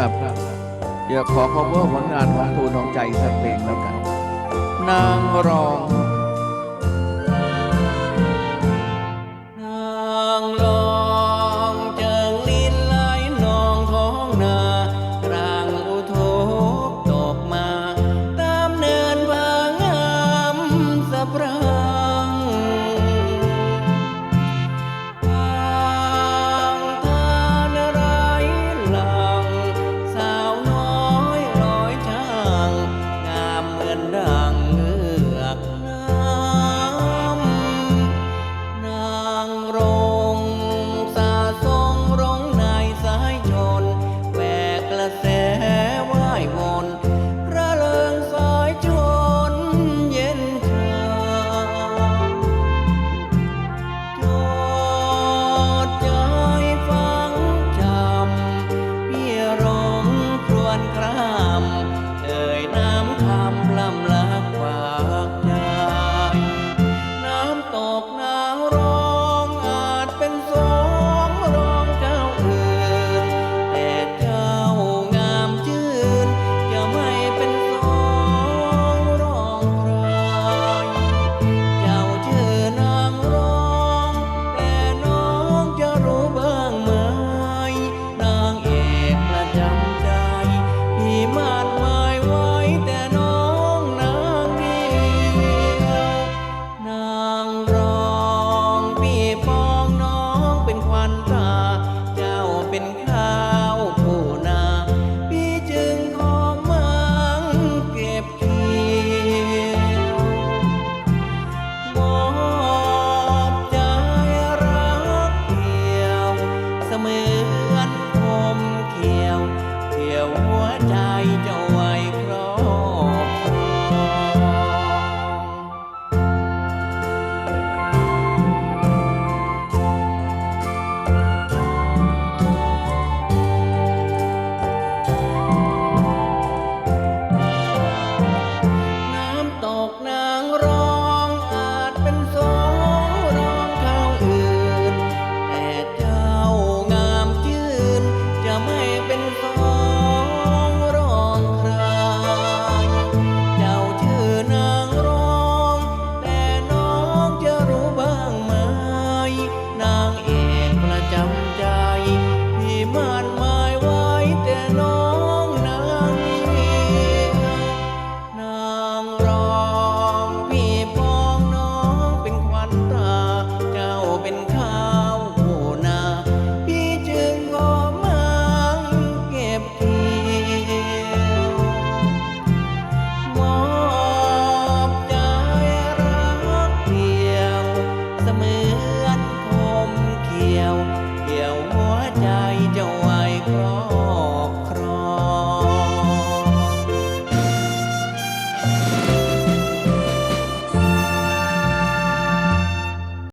ครับเดี๋ยวขอ cover ผลงานของตูนองใจสักเพลงแล้วกัน นางรอง fiel.